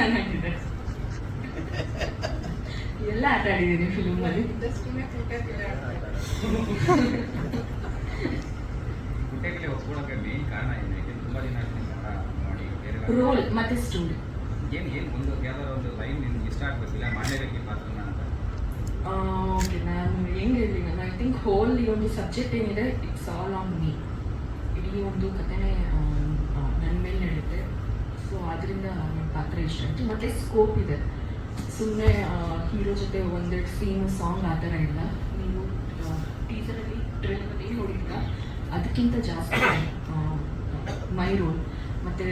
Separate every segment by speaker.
Speaker 1: ಚೆನ್ನಾಗಿದೆ. ಎಲ್ಲ ಆಟ ಆಡಿದ್ದೀನಿ
Speaker 2: ಫಿಲ್ಮ್ ಅಲ್ಲಿ
Speaker 1: ರೋಲ್ ಮತ್ತೆ ಸ್ಟೋರಿ
Speaker 2: ಏನು ಏನು ಒಂದು ಯಾವ್ದಾದ್ರು ಒಂದು ಲೈನ್ ನಿಮ್ಗೆ ಇಷ್ಟ ಆಗಬೇಕಿಲ್ಲ ಮಾಡಲೇಬೇಕು ಪಾತ್ರನ ಅಂತ.
Speaker 1: ಓಕೆ ನಾನು ಹೆಂಗೆ ಹೇಳಿ ನಾನು ಐ ಥಿಂಕ್ ಹೋಲ್ ಈ ಒಂದು ಸಬ್ಜೆಕ್ಟ್ ಏನಿದೆ ಇಟ್ಸ್ ಆಲ್ ಆನ್ ಮೀ ಇಡೀ ಒಂದು ಕಥೆನೇ ನನ್ನ ಮೇಲೆ ನಡೆಯುತ್ತೆ ಅದರಿಂದ ನನ್ನ ಪಾತ್ರ ಇಷ್ಟ. ಆಯಿತು ಮತ್ತು ಸ್ಕೋಪ್ ಇದೆ. ಸುಮ್ಮನೆ ಹೀರೋ ಜೊತೆ ಒಂದೆರಡು ಸೀನ್ ಸಾಂಗ್ ಆ ಥರ ಇಲ್ಲ. ನೀವು ಟೀಸರಲ್ಲಿ ಟ್ರೈಲರಲ್ಲಿ ನೋಡಿದ್ರ ಅದಕ್ಕಿಂತ ಜಾಸ್ತಿ ಮೈ ರೋಲ್ ಮತ್ತು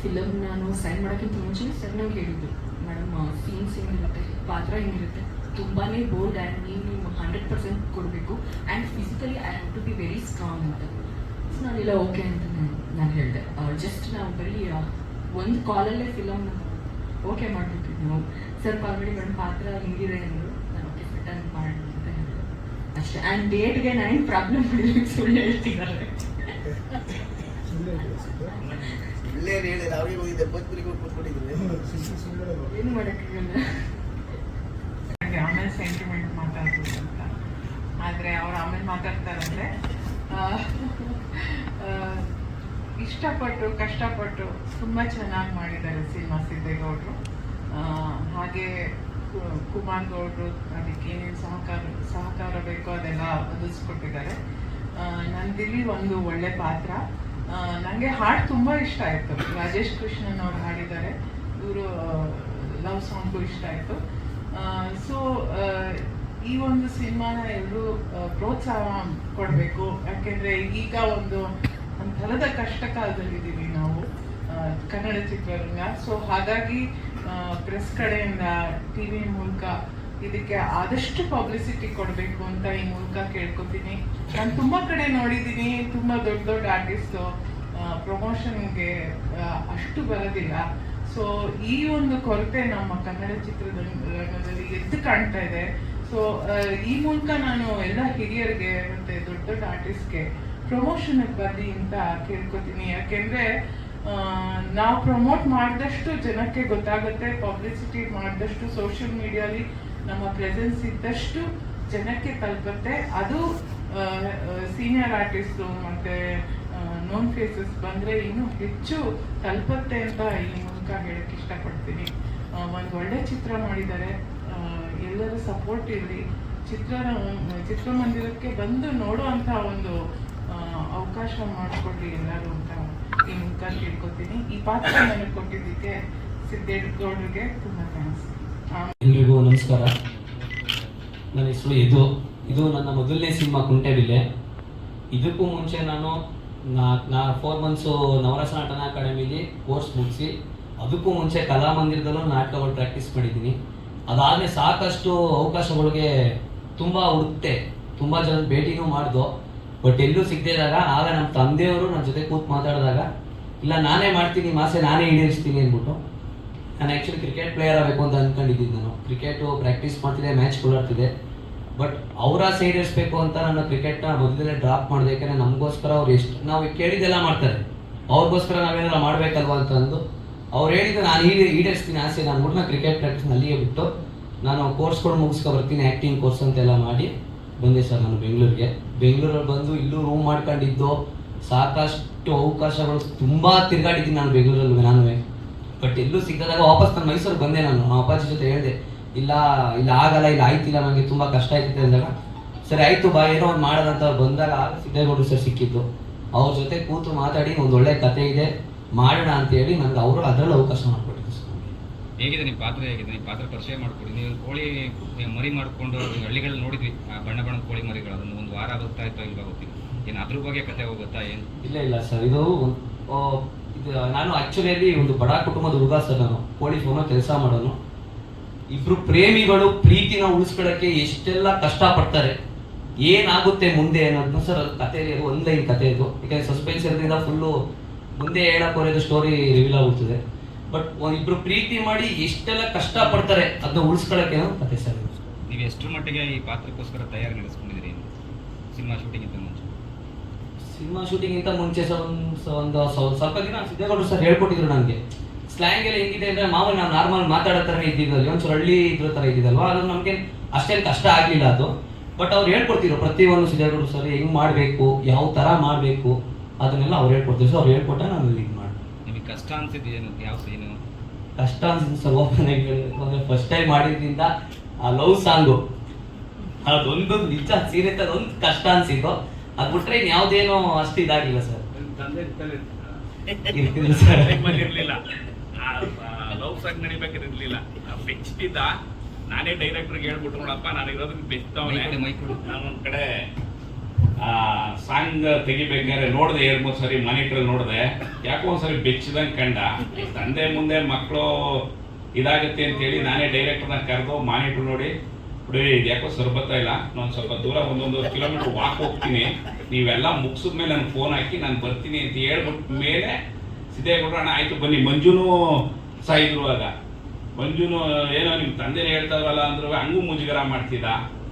Speaker 1: ಫಿಲಮ್ ನಾನು ಸೈನ್ ಮಾಡೋಕ್ಕಿಂತ ಮುಂಚೆ ಸರ್ ನಂಗೆ ಹೇಳಿದ್ದು. ಮೇಡಮ್ ಸೀನ್ಸ್ ಹೆಂಗಿರುತ್ತೆ ಪಾತ್ರ ಹೆಂಗಿರುತ್ತೆ ತುಂಬಾ ಬೋಲ್ಡ್ ಆ್ಯಂಡ್ ನೀವು ಹಂಡ್ರೆಡ್ ಪರ್ಸೆಂಟ್ ಕೊಡಬೇಕು. And physically I have to be very strong ಅಂತ. ಸೊ ನಾನೆಲ್ಲ ಓಕೆ ಅಂತ ನಾನು ಹೇಳಿದೆ. ಜಸ್ಟ್ ನಾವು ಬರೀ ಒಂದು ಕಾಲಲ್ಲೇ ಫಿಲಮ್ ಓಕೆ ಮಾಡಿಬಿಟ್ವಿ ನಾವು. ಸರ್ ಆಲ್ರೆಡಿ ನನ್ನ ಪಾತ್ರ ಹಿಂಗಿದೆ ಅಂದರು ನಾನು ಓಕೆ ಫಿಟ್ ಅಂತ ಮಾಡಿ ಅಂತ ಹೇಳಿದ್ರು ಅಷ್ಟೇ. ಆ್ಯಂಡ್ ಡೇಟ್ಗೆ ನಾನು ಪ್ರಾಬ್ಲಮ್ ಸುಳ್ಳು ಹೇಳ್ತಿದ್ದಾರೆ. ಏನು ಮಾಡೋಕ್ಕಾಗಲ್ಲ.
Speaker 3: ಆಮೇಲೆ ಸೆಂಟಿಮೆಂಟ್ ಮಾತಾಡ್ಬೋದು ಅಂತ. ಆದರೆ ಅವ್ರು ಆಮೇಲೆ ಮಾತಾಡ್ತಾರಂದ್ರೆ ಆ, ಆ, ಇಷ್ಟಪಟ್ಟು ಕಷ್ಟಪಟ್ಟು ತುಂಬ ಚೆನ್ನಾಗಿ ಮಾಡಿದ್ದಾರೆ ಸಿನಿಮಾ ಸಿದ್ದೇಗೌಡರು. ಹಾಗೆ ಕುಮಾರ್ ಗೌಡರು ಅದಕ್ಕೆ ಏನೇನು ಸಹಕಾರ ಸಹಕಾರ ಬೇಕೋ ಅದೆಲ್ಲ ಒದಗಿಸ್ಕೊಟ್ಟಿದ್ದಾರೆ ನಂದಿಲ್ಲಿ ಒಂದು ಒಳ್ಳೆ ಪಾತ್ರ. ನನಗೆ ಹಾಡು ತುಂಬ ಇಷ್ಟ ಆಯಿತು. ರಾಜೇಶ್ ಕೃಷ್ಣನ್ ಅವ್ರು ಹಾಡಿದ್ದಾರೆ. ಇವರು ಲವ್ ಸಾಂಗು ಇಷ್ಟ ಆಯಿತು. ಸೊ ಈ ಒಂದು ಸಿನಿಮಾನ ಎಲ್ಲರೂ ಪ್ರೋತ್ಸಾಹ ಕೊಡಬೇಕು. ಯಾಕೆಂದರೆ ಈಗ ಒಂದು ಒಂಥರದ ಕಷ್ಟ ಕಾಲದಲ್ಲಿದ್ದೀವಿ ನಾವು ಕನ್ನಡ ಚಿತ್ರರಂಗ. ಸೊ ಹಾಗಾಗಿ ಪ್ರೆಸ್ ಕಡೆಯಿಂದ ಟಿ ವಿ ಮೂಲಕ ಇದಕ್ಕೆ ಆದಷ್ಟು ಪಬ್ಲಿಸಿಟಿ ಕೊಡಬೇಕು ಅಂತ ಈ ಮೂಲಕ ಕೇಳ್ಕೊತೀನಿ. ನಾನು ತುಂಬ ಕಡೆ ನೋಡಿದ್ದೀನಿ ತುಂಬ ದೊಡ್ಡ ದೊಡ್ಡ ಆರ್ಟಿಸ್ಟು ಪ್ರಮೋಷನ್ಗೆ ಅಷ್ಟು ಬರೋದಿಲ್ಲ. ಸೊ ಈ ಒಂದು ಕೊರತೆ ನಮ್ಮ ಕನ್ನಡ ಚಿತ್ರರಂಗದಲ್ಲಿ ಎದ್ದು ಕಾಣ್ತಾ ಇದೆ. ಸೊ ಈ ಮೂಲಕ ನಾನು ಎಲ್ಲ ಹಿರಿಯರಿಗೆ ಮತ್ತೆ ದೊಡ್ಡ ದೊಡ್ಡ ಆರ್ಟಿಸ್ಟ್ಗೆ ಪ್ರಮೋಷನ್ ಬರ್ಲಿ ಅಂತ ಕೇಳ್ಕೊತೀನಿ ಯಾಕೆಂದ್ರೆ ನಾವು ಪ್ರಮೋಟ್ ಮಾಡಿದಷ್ಟು ಜನಕ್ಕೆ ಗೊತ್ತಾಗುತ್ತೆ. ಪಬ್ಲಿಸಿಟಿ ಮಾಡಿದಷ್ಟು ಸೋಷಿಯಲ್ ಮೀಡಿಯಾಲಿ ನಮ್ಮ ಪ್ರೆಸೆನ್ಸ್ ಇದ್ದಷ್ಟು ಜನಕ್ಕೆ ತಲುಪುತ್ತೆ. ಅದು ಸೀನಿಯರ್ ಆರ್ಟಿಸ್ಟು ಮತ್ತೆ ನೋನ್ ಫೇಸಸ್ ಬಂದ್ರೆ ಇನ್ನೂ ಹೆಚ್ಚು ತಲುಪತ್ತೆ ಅಂತ ಈ ಮೂಲಕ ಹೇಳಕ್ ಇಷ್ಟಪಡ್ತೀನಿ. ಒಂದು ಒಳ್ಳೆ ಚಿತ್ರ ಮಾಡಿದ್ದಾರೆ. ಎಲ್ಲರೂ ಸಪೋರ್ಟ್ ಇರಲಿ. ಚಿತ್ರ ಚಿತ್ರಮಂದಿರಕ್ಕೆ ಬಂದು ನೋಡುವಂಥ ಒಂದು ಅವಕಾಶ ಮಾಡಿಕೊಡ್ಲಿ ಎಲ್ಲರೂ ಅಂತ ಈ ಮುಖ ಕೇಳ್ಕೊತೀನಿ ಈ ಪಾತ್ರ ನನಗೆ ಕೊಟ್ಟಿದ್ದಕ್ಕೆ ಸಿದ್ದೇಗೌಡರಿಗೆ ತುಂಬಾ ಥ್ಯಾಂಕ್ಸ್.
Speaker 4: ಎಲ್ರಿಗೂ ನಮಸ್ಕಾರ. ನನ್ನ ಹೆಸರು ಇದು ಇದು ನನ್ನ ಮೊದಲನೇ ಸಿನಿಮಾ ಕುಂಟೆಬಿಲ್ಲೆ. ಇದಕ್ಕೂ ಮುಂಚೆ ನಾನು ನಾ ನಾ ಫೋರ್ ಮಂತ್ಸು ನವರಸ ನಟನ ಅಕಾಡೆಮಿಲಿ ಕೋರ್ಸ್ ಮುಗಿಸಿ, ಅದಕ್ಕೂ ಮುಂಚೆ ಕಲಾಮಂದಿರದಲ್ಲೂ ನಾಟಕಗಳು ಪ್ರಾಕ್ಟೀಸ್ ಮಾಡಿದ್ದೀನಿ. ಅದಾದಮೇಲೆ ಸಾಕಷ್ಟು ಅವಕಾಶಗಳಿಗೆ ತುಂಬ ಹುಡುಕ್ತೆ. ತುಂಬ ಜನ ಭೇಟಿನೂ ಮಾಡ್ದು. ಬಟ್ ಎಲ್ಲೂ ಸಿಗದಿದ್ದಾಗ ಆಗ ನಮ್ಮ ತಂದೆಯವರು ನನ್ನ ಜೊತೆ ಕೂತ್ ಮಾತಾಡಿದಾಗ, ಇಲ್ಲ, ನಾನೇ ಮಾಡ್ತೀನಿ, ಮಾಸೆ ನಾನೇ ಈಡೇರಿಸ್ತೀನಿ ಅಂದ್ಬಿಟ್ಟು, ನಾನು ಆ್ಯಕ್ಚುಲಿ ಕ್ರಿಕೆಟ್ ಪ್ಲೇಯರ್ ಆಗಬೇಕು ಅಂತ ಅಂದ್ಕೊಂಡಿದ್ದೀನಿ ನಾನು. ಕ್ರಿಕೆಟು ಪ್ರಾಕ್ಟೀಸ್ ಮಾಡ್ತಿದ್ದೆ ಮ್ಯಾಚ್ ಕೊಡಾಡ್ತಿದ್ದೆ ಬಟ್ ಅವರ ಸೈಡ್ ಇರಿಸ್ಬೇಕು ಅಂತ ನಾನು ಕ್ರಿಕೆಟ್ನ ಮೊದಲೇ ಡ್ರಾಪ್ ಮಾಡಿದೆ, ಯಾಕಂದರೆ ನಮಗೋಸ್ಕರ ಅವ್ರು ಎಷ್ಟು, ನಾವು ಕೇಳಿದ್ದೆಲ್ಲ ಮಾಡ್ತಾರೆ. ಅವ್ರಿಗೋಸ್ಕರ ನಾವೇನಾರ ಮಾಡಬೇಕಲ್ವ ಅಂತ ಅಂದು, ಅವ್ರು ಹೇಳಿದ್ದು ನಾನು ಈಡೇ, ಈಡೇರಿಸ್ತೀನಿ ಆಸೆ. ನಾನು ಕೂಡ ಕ್ರಿಕೆಟ್ ಪ್ರಾಕ್ಟೀಸ್ನಲ್ಲಿಯೇ ಬಿಟ್ಟು, ನಾನು ಕೋರ್ಸ್ಗಳು ಮುಗಿಸ್ಕೊ ಬರ್ತೀನಿ ಆ್ಯಕ್ಟಿಂಗ್ ಕೋರ್ಸ್ ಅಂತೆಲ್ಲ ಮಾಡಿ ಬಂದೆ ಸರ್ ನಾನು ಬೆಂಗಳೂರಿಗೆ. ಬೆಂಗಳೂರಲ್ಲಿ ಬಂದು ಇಲ್ಲೂ ರೂಮ್ ಮಾಡ್ಕೊಂಡಿದ್ದು, ಸಾಕಷ್ಟು ಅವಕಾಶಗಳು ತುಂಬ ತಿರುಗಾಡಿದ್ದೀನಿ ನಾನು ಬೆಂಗಳೂರಲ್ಲಿ ನಾನು ಬಟ್ ಎಲ್ಲೂ ಸಿಗದಾಗ ವಾಪಸ್ ನಾನು ಮೈಸೂರಿಗೆ ಬಂದೆ ನಾನು. ನಮ್ಮ ಅಪ್ಪಾಜಿ ಜೊತೆ ಹೇಳಿದೆ, ಇಲ್ಲ ಇಲ್ಲ ಆಗಲ್ಲ, ಇಲ್ಲ ಆಯ್ತಿಲ್ಲ ನನಗೆ ತುಂಬ ಕಷ್ಟ ಆಯ್ತಿದೆ ಅಂದಾಗ, ಸರಿ ಆಯ್ತು ಬಾ, ಏನೋ ಒಂದು ಮಾಡೋದಂತ ಬಂದಾಗ ಆಗ ಸಿದ್ದೇಗೌಡರು ಸರ್ ಸಿಕ್ಕಿದ್ದು. ಅವ್ರ ಜೊತೆ ಕೂತು ಮಾತಾಡಿ, ಒಂದು ಒಳ್ಳೆ ಕತೆ ಇದೆ, ಮಾಡೋಣ ಅಂತ ಹೇಳಿ ನನಗೆ ಅವರು ಅದರಲ್ಲಿ ಅವಕಾಶ ಮಾಡಿಕೊಟ್ಟಿದ್ದು ಸರ್.
Speaker 2: ಹೇಗಿದೆ ನಿಮ್ಮ ಪಾತ್ರ ಹೇಗಿದೆ? ನಿಮ್ಮ ಪಾತ್ರ ಪರಿಚಯ ಮಾಡಿಕೊಡಿ. ನೀವು ಕೋಳಿ ಮರಿ ಮಾಡಿಕೊಂಡು ಹಳ್ಳಿಗಳಲ್ಲಿ ನೋಡಿದ್ವಿ. ಆ ಬಣ್ಣ ಬಣ್ಣದ ಕೋಳಿ ಮರಿಗಳು. ಅದನ್ನು ಒಂದು ವಾರ ಬರ್ತಾ ಇತ್ತು ಇಲ್ವಾ ಗೊತ್ತಿಲ್ಲ. ಏನು ಅದ್ರ ಬಗ್ಗೆ ಕತೆ ಹೋಗುತ್ತಾ ಏನು?
Speaker 4: ಇಲ್ಲ ಇಲ್ಲ ಸರ್. ಇದು ಇದು ನಾನು ಆಕ್ಚುಲಿ ಒಂದು ಬಡ ಕುಟುಂಬದ ಹುಡುಗ ಸರ್ ನಾನು. ಕೋಳಿ ಫೋನ ಕೆಲಸ ಮಾಡೋನು. ಇಬ್ರು ಪ್ರೇಮಿಗಳು ಪ್ರೀತಿನ ಉಳಿಸ್ಕೊಳ್ಳೋಕ್ಕೆ ಎಷ್ಟೆಲ್ಲ ಕಷ್ಟಪಡ್ತಾರೆ. ಏನಾಗುತ್ತೆ ಮುಂದೆ ಅನ್ನೋದನ್ನ ಸರ್ ಕಥೆಯಲ್ಲಿ, ಒಂದೇ ಲೈನ್ ಕತೆ ಇದು. ಯಾಕಂದ್ರೆ ಸಸ್ಪೆನ್ಸ್ ಇರೋದ್ರಿಂದ ಫುಲ್ಲು ಮುಂದೆ ಹೇಳಕ್ ಹೋಗೋದು ಸ್ಟೋರಿ ರಿವೀಲ್ ಆಗುತ್ತದೆ ಬಟ್ ಇಬ್ರು ಪ್ರೀತಿ ಮಾಡಿ ಎಷ್ಟೆಲ್ಲ ಕಷ್ಟಪಡ್ತಾರೆ ಅದನ್ನ ಉಳಿಸ್ಕೊಳಕ್ಕೆ ಕತೆ ಸರ್?
Speaker 2: ನೀವು ಎಷ್ಟು ಮಟ್ಟಿಗೆ ಈ ಪಾತ್ರಕ್ಕೋಸ್ಕರ ತಯಾರಿ ನಡೆಸ್ಕೊಂಡಿದ್ದೀರಿ ಸಿನಿಮಾ ಶೂಟಿಂಗಿಂತ ಮುಂಚೆ?
Speaker 4: ಸಿನಿಮಾ ಶೂಟಿಂಗ್ ಇಂತ ಮುಂಚೆ ಸಹ ಒಂದು ಒಂದು ಸ್ವ- ಸ್ವಲ್ಪ ದಿನ ಸಿದ್ದೇಗೌಡರು ಸರ್ ಹೇಳ್ಕೊಟ್ಟಿದ್ರು ನನಗೆ ಸ್ಲ್ಯಾಂಗ್ ಎಲ್ಲ ಹೆಂಗಿದೆ ಅಂದ್ರೆ ಮಾಮೂಲಿ ನಾವು ನಾರ್ಮಲ್ ಮಾತಾಡೋ ಥರ ಇದ್ದಿದ್ದಲ್ಲಿ ಒಂಚೂರು ಹಳ್ಳಿ ಇದ್ರ ಥರ ಇದ್ದಿದ್ದಲ್ವಾ? ಅದು ನಮಗೆ ಅಷ್ಟೇನು ಕಷ್ಟ ಆಗಲಿಲ್ಲ ಅದು. ಬಟ್ ಅವ್ರು ಹೇಳ್ಕೊಡ್ತಿದ್ರು ಪ್ರತಿಯೊಂದು ಸಿದ್ದೇಗೌಡರು ಸರ್ ಹೆಂಗ್ ಮಾಡಬೇಕು ಯಾವ ಥರ ಮಾಡಬೇಕು ಅದನ್ನೆಲ್ಲ ಅವ್ರು ಹೇಳ್ಕೊಡ್ತಿದ್ರು. ಸೊ ಅವ್ರು ಹೇಳ್ಕೊಟ್ಟ ನಾನು ಇದು
Speaker 2: ಏನು? ಯಾವ ಏನು
Speaker 4: ಕಷ್ಟ ಅನ್ಸಿದ್ದು ಓಪನ್ ಅಂದ್ರೆ ಫಸ್ಟ್ ಟೈಮ್ ಮಾಡಿದ್ರಿಂದ ಆ ಲವ್ ಸಾಂಗು ಅದೊಂದು ನಿಜ ಸೀರಿಯಸ್ ಅದೊಂದು ಕಷ್ಟ ಅನ್ಸಿದ್ದು ಅದು ಬಿಟ್ರೆ ಇನ್ ಯಾವ್ದೇನೋ ಅಷ್ಟು ಇದಾಗಿಲ್ಲ ಸರ್
Speaker 5: ತಂದೆ
Speaker 4: ಇರ್ತಿಲ್ಲ ಸರ್
Speaker 5: ಇರ್ಲಿಲ್ಲ ಲವ್ ಸಾಂಗ್ ನಡಿಬೇಕಾದ್ರೆ ಫಿಕ್ಸ್ ಇದ್ದ. ನಾನೇ ಡೈರೆಕ್ಟರ್ಗೆ ಹೇಳ್ಬಿಟ್ಟು ನೋಡಪ್ಪ ನಾನು ಇರೋದಕ್ಕೆ
Speaker 2: ಕೊಡಿ.
Speaker 5: ನಾನು ಒಂದು ಕಡೆ ಸಾಂಗ್ ತೆಗಿಬೇಕಾದ್ರೆ ನೋಡಿದೆ ಎರಡು ಮೂರು ಸರಿ ಮಾನಿಟರ್ ನೋಡಿದೆ. ಯಾಕೋ ಒಂದ್ಸರಿ ಬೆಚ್ಚದಂಗೆ ಕಂಡ. ತಂದೆ ಮುಂದೆ ಮಕ್ಕಳು ಇದಾಗುತ್ತೆ ಅಂತೇಳಿ ನಾನೇ ಡೈರೆಕ್ಟರ್ನ ಕರೆದು ಮಾನಿಟರ್ ನೋಡಿ. ಬಿಡಿ ಇದು ಯಾಕೋ ಸರ್ಬತ್ತಾ ಇಲ್ಲ? ನಾನು ಸ್ವಲ್ಪ ದೂರ ಒಂದೊಂದು ಕಿಲೋಮೀಟರ್ ವಾಕ್ ಹೋಗ್ತೀನಿ. ನೀವೆಲ್ಲ ಮುಗಿಸಿದ್ಮೇಲೆ ನನಗೆ ಫೋನ್ ಹಾಕಿ ನಾನು ಬರ್ತೀನಿ ಅಂತ ಹೇಳ್ಬಿಟ್ಟು ಮೇಲೆ ಸಿದ್ದೇಗೌಡರು ಅಣ್ಣ, ಆಯ್ತು ಬನ್ನಿ. ಮಂಜುನೂ ಇದ್ರು ಆಗ. ಮಂಜುನು, ಏನೋ ನಿಮ್ಮ ತಂದೆನೇ ಹೇಳ್ತಾರಲ್ಲ ಅಂದ್ರೆ, ಹಂಗೂ ಮುಜುಗರ ಮಾಡ್ತಿದ್ದ.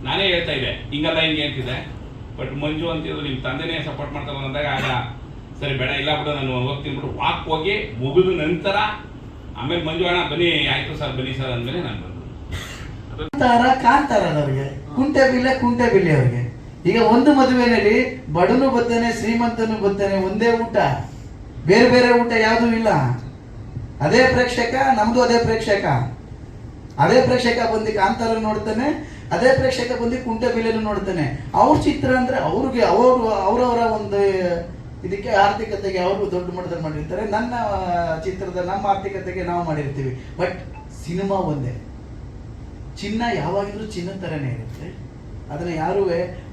Speaker 5: ನಾನೇ ಹೇಳ್ತಾ ಇದ್ದೆ, ಹಿಂಗಲ್ಲ ಹಿಂಗೆ ಅಂತಿದ್ದೆ. ಬಟ್ ಮಂಜು ಅಂತಿದ್ರು ನಿಮ್ಮ ತಂದೆನೇ ಸಪೋರ್ಟ್ ಮಾಡ್ತಾರ ಅಂದಾಗ ಆಗ ಸರಿ ಬೇಡ, ಇಲ್ಲ ಬಿಡು, ನಾನು ಹೋಗ್ತೀನಿ ಬಿಡು. ವಾಕ್ ಹೋಗಿ ಮುಗಿದ ನಂತರ ಆಮೇಲೆ ಮಂಜು ಅಣ್ಣ, ಬನ್ನಿ, ಆಯ್ತು ಸರ್, ಬನ್ನಿ ಸರ್ ಅಂದಮೇಲೆ ನಾನು ಬಂದು.
Speaker 3: ಕಾಂತಾರ ಅವ್ರಿಗೆ. ಕುಂಟೆ ಬಿಲ್ಲೆ ಕುಂಟೆ ಬಿಲ್ಲೆ ಅವ್ರಿಗೆ. ಈಗ ಒಂದು ಮದುವೆನಲ್ಲಿ ಬಡನು ಬತ್ತನೆ ಶ್ರೀಮಂತನು ಬತ್ತಾನೆ ಒಂದೇ ಊಟ. ಬೇರೆ ಬೇರೆ ಊಟ ಯಾವುದೂ ಇಲ್ಲ. ಅದೇ ಪ್ರೇಕ್ಷಕ, ನಮ್ದು ಅದೇ ಪ್ರೇಕ್ಷಕ. ಅದೇ ಪ್ರೇಕ್ಷಕ ಬಂದು ಕಾಂತಾರ ನೋಡ್ತಾನೆ, ಅದೇ ಪ್ರೇಕ್ಷಕ ಬಂದು ಕುಂಟೆ ಬಿಲ್ಲೆನು ನೋಡ್ತಾನೆ. ಅವ್ರ ಚಿತ್ರ ಅಂದ್ರೆ ಅವ್ರಿಗೆ ಅವರು, ಅವರವರ ಒಂದು ಇದಕ್ಕೆ ಆರ್ಥಿಕತೆಗೆ ಅವರು ದೊಡ್ಡ ಮಟ್ಟದಲ್ಲಿ ಮಾಡಿರ್ತಾರೆ. ನನ್ನ ಚಿತ್ರದ ನಮ್ಮ ಆರ್ಥಿಕತೆಗೆ ನಾವು ಮಾಡಿರ್ತೀವಿ. ಬಟ್ ಸಿನಿಮಾ ಒಂದೇ. ಚಿನ್ನ ಯಾವಾಗಿದ್ರೂ ಚಿನ್ನ ಥರನೇ ಇರುತ್ತೆ. ಅದನ್ನ ಯಾರೂ,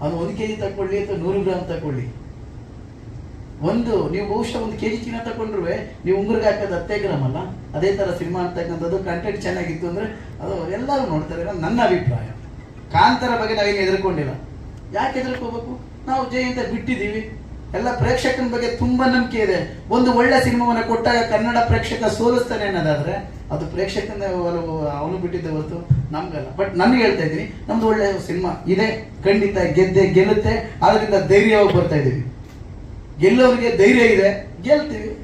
Speaker 3: ಅವ್ನು ಒಂದು ಕೆ ಜಿ ತಗೊಳ್ಳಿ ಅಥವಾ ನೂರು ಗ್ರಾಮ್ ತಗೊಳ್ಳಿ ಒಂದು, ನೀವು ಬಹುಶಃ ಒಂದು ಕೆ ಜಿ ಚಿನ್ನ ತಗೊಂಡ್ರು ನೀವು ಉಂಗುರ್ಗೆ ಹಾಕೋದು ಹತ್ತೇ ಗ್ರಾಮ್ ಅಲ್ಲ ಅದೇ ಥರ ಸಿನಿಮಾ ಅಂತಕ್ಕಂಥದ್ದು ಕಂಟೆಂಟ್ ಚೆನ್ನಾಗಿತ್ತು ಅಂದರೆ ಅದು ಎಲ್ಲರೂ ನೋಡ್ತಾರೆ ನನ್ನ ಅಭಿಪ್ರಾಯ. ಕಾಂತರ ಬಗ್ಗೆ ನಾವೇನು ಹೆದರ್ಕೊಂಡಿಲ್ಲ. ಯಾಕೆ ಎದುರ್ಕೋಬೇಕು ನಾವು ಜೈ ಅಂತ ಬಿಟ್ಟಿದ್ದೀವಿ. ಎಲ್ಲ ಪ್ರೇಕ್ಷಕನ ಬಗ್ಗೆ ತುಂಬಾ ನಂಬಿಕೆ ಇದೆ. ಒಂದು ಒಳ್ಳೆ ಸಿನಿಮಾವನ್ನ ಕೊಟ್ಟಾಗ ಕನ್ನಡ ಪ್ರೇಕ್ಷಕ ಸೋಲಿಸ್ತಾನೆ ಅನ್ನೋದಾದ್ರೆ, ಅದು ಪ್ರೇಕ್ಷಕನ ಅವನು ಬಿಟ್ಟಿದ್ದೆ ಹೊರತು ನಮಗಲ್ಲ. ಬಟ್ ನನಗೆ ಹೇಳ್ತಾ ಇದ್ದೀನಿ, ನಮ್ದು ಒಳ್ಳೆ ಸಿನಿಮಾ ಇದೆ, ಖಂಡಿತ ಗೆದ್ದೆ, ಗೆಲ್ಲುತ್ತೆ ಅದರಿಂದ ಧೈರ್ಯವಾಗಿ ಬರ್ತಾ ಇದೀವಿ ಗೆಲ್ಲೋರಿಗೆ ಧೈರ್ಯ ಇದೆ. ಗೆಲ್ತೀವಿ.